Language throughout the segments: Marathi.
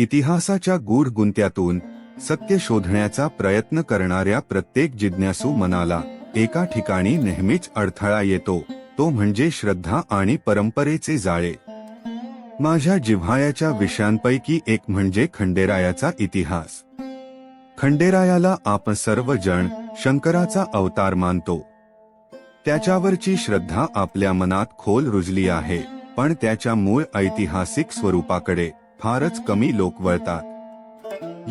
इतिहासाच्या गूढ गुंत्यातून सत्य शोधण्याचा प्रयत्न करणाऱ्या प्रत्येक जिज्ञासू मनाला एका ठिकाणी नेहमीच अडथळा येतो तो म्हणजे श्रद्धा आणि परंपरेचे जाळे. माझ्या जिव्हाळ्याच्या विषयांपैकी एक म्हणजे खंडेरायाचा इतिहास. खंडेरायाला आपण सर्वजण शंकराचा अवतार मानतो. त्याच्यावरची श्रद्धा आपल्या मनात खोल रुजली आहे पण त्याच्या मूळ ऐतिहासिक स्वरूपाकडे फारच कमी लोक वळतात.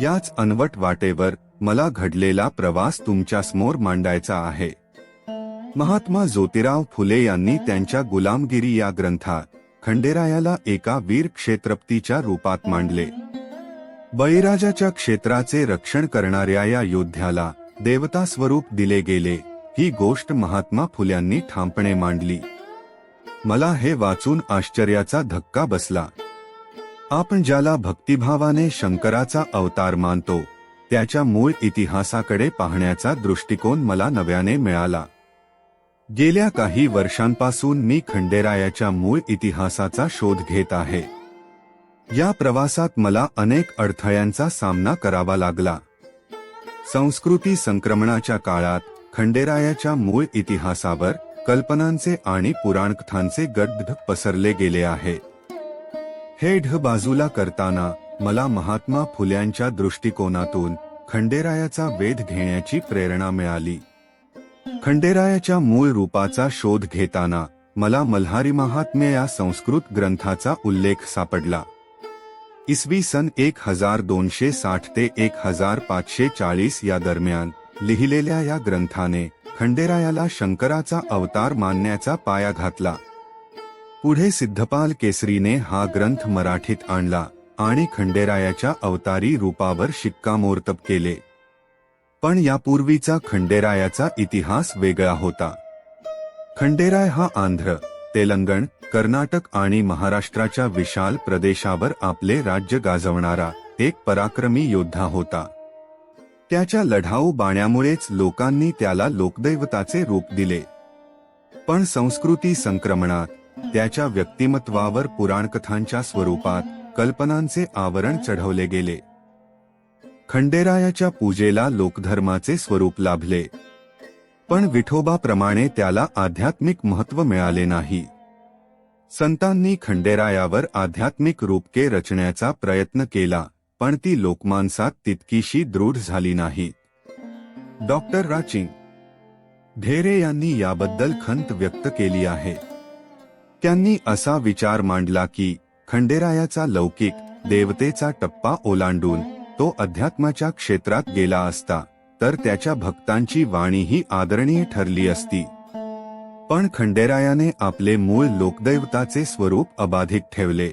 याच अनवट वाटेवर मला घडलेला प्रवास तुमच्यासमोर मांडायचा आहे. महात्मा ज्योतिराव फुले यांनी त्यांच्या गुलामगिरी या ग्रंथात खंडेरायाला एका वीर क्षेत्रपतीच्या रूपात मांडले. बळीराजाच्या क्षेत्राचे रक्षण करणाऱ्या या योद्ध्याला देवता स्वरूप दिले गेले ही गोष्ट महात्मा फुल्यांनी ठामपणे मांडली. मला हे वाचून आश्चर्याचा धक्का बसला. आपण ज्याला भक्तिभावाने शंकराचा अवतार मानतो त्याच्या मूळ इतिहासाकडे पाहण्याचा दृष्टिकोन मला नव्याने मिळाला. गेल्या काही वर्षांपासून मी खंडेरायाच्या मूळ इतिहासाचा शोध घेत आहे. या प्रवासात मला अनेक अडथळ्यांचा सामना करावा लागला. संस्कृती संक्रमणाच्या काळात खंडेरायाच्या मूळ इतिहासावर कल्पनांचे आणि पुराणकथांचे गड्ढ पसरले गेले आहे. हे ढ बाजूला करताना मला महात्मा फुल्यांच्या दृष्टिकोनातून खंडेरायाचा वेध घेण्याची प्रेरणा मिळाली. खंडेरायाच्या मूळ रूपाचा शोध घेताना मला मल्हारी महात्म्य या संस्कृत ग्रंथाचा उल्लेख सापडला. इसवी सन एक हजार दोनशे साठ ते एक हजार पाचशे चाळीस या दरम्यान लिहिलेल्या या ग्रंथाने खंडेरायाला शंकराचा अवतार मानण्याचा पाया घातला. पुढे सिद्धपाल केसरीने हा ग्रंथ मराठीत आणला आणि खंडेरायाच्या अवतारी रूपावर शिक्कामोर्तब केले. पण यापूर्वीचा खंडेरायाचा इतिहास वेगळा होता. खंडेराय हा आंध्र तेलंगण कर्नाटक आणि महाराष्ट्राच्या विशाल प्रदेशावर आपले राज्य गाजवणारा एक पराक्रमी योद्धा होता. त्याच्या लढाऊ बाण्यामुळेच लोकांनी त्याला लोकदैवताचे रूप दिले. पण संस्कृती संक्रमणात त्याच्या व्यक्तिमत्वावर पुराणकथांच्या स्वरूपात कल्पनांचे आवरण चढवले गेले. खंडेरायाच्या पूजेला लोकधर्माचे स्वरूप लाभले. पण विठोबाप्रमाणे त्याला आध्यात्मिक महत्त्व मिळाले नाही. संतांनी खंडेरायावर आध्यात्मिक रूपके रचण्याचा प्रयत्न केला पण ती लोकमानसात तितकीशी दृढ झाली नाही. डॉक्टर राचिंग ढेरे यांनी याबद्दल खंत व्यक्त केली आहे. त्यांनी असा विचार मांडला की खंडेरायाचा लौकिक देवतेचा टप्पा ओलांडून तो अध्यात्माच्या क्षेत्रात गेला असता तर त्याच्या भक्तांची वाणीही आदरणीय ठरली असती. पण खंडेरायाने आपले मूळ लोकदैवताचे स्वरूप अबाधित ठेवले.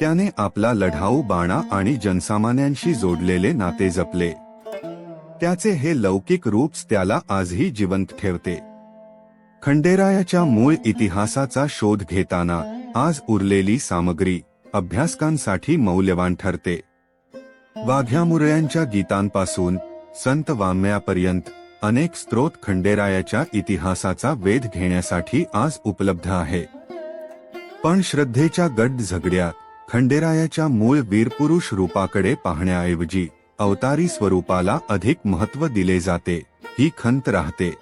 त्याने आपला लढाऊ बाणा आणि जनसामान्यांशी जोडलेले नाते जपले. त्याचे हे लौकिक रूप त्याला आजही जिवंत ठेवते. खंडेरायाच्या मूळ इतिहासाचा शोध घेताना आज उरलेली सामग्री अभ्यासकांसाठी मौल्यवान ठरते. वाघ्यामुरयांच्या गीतांपासून संत वाम्यापर्यंत अनेक स्त्रोत खंडेरायाच्या इतिहासाचा वेध घेण्यासाठी आज उपलब्ध आहे. पण श्रद्धेच्या गड झगड्यात खंडेरायाच्या मूळ वीरपुरुष रूपाकडे पाहण्याऐवजी अवतारी स्वरूपाला अधिक महत्त्व दिले जाते ही खंत राहते.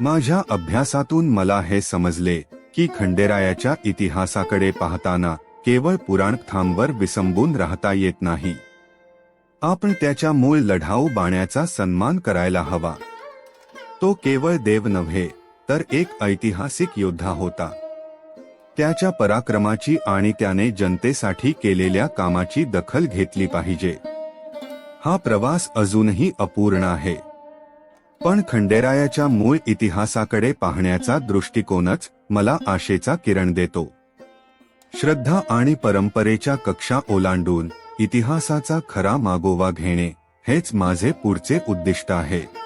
माझ्या अभ्यासातून मला हे समजले की खंडेरायाच्या इतिहासाकडे पाहताना केवळ पुराणकथांवर विसंबून राहता येत नाही. आपण त्याच्या मूळ लढाऊ बाण्याचा सन्मान करायला हवा. तो केवळ देव नव्हे तर एक ऐतिहासिक योद्धा होता. त्याच्या पराक्रमाची आणि त्याने जनतेसाठी केलेल्या कामाची दखल घेतली पाहिजे. हा प्रवास अजूनही अपूर्ण आहे. पण खंडेरायाच्या मूळ इतिहासाकडे पाहण्याचा दृष्टिकोनच मला आशेचा किरण देतो. श्रद्धा आणि परंपरेच्या कक्षा ओलांडून इतिहासाचा खरा मागोवा घेणे हेच माझे पुढचे उद्दिष्ट आहे.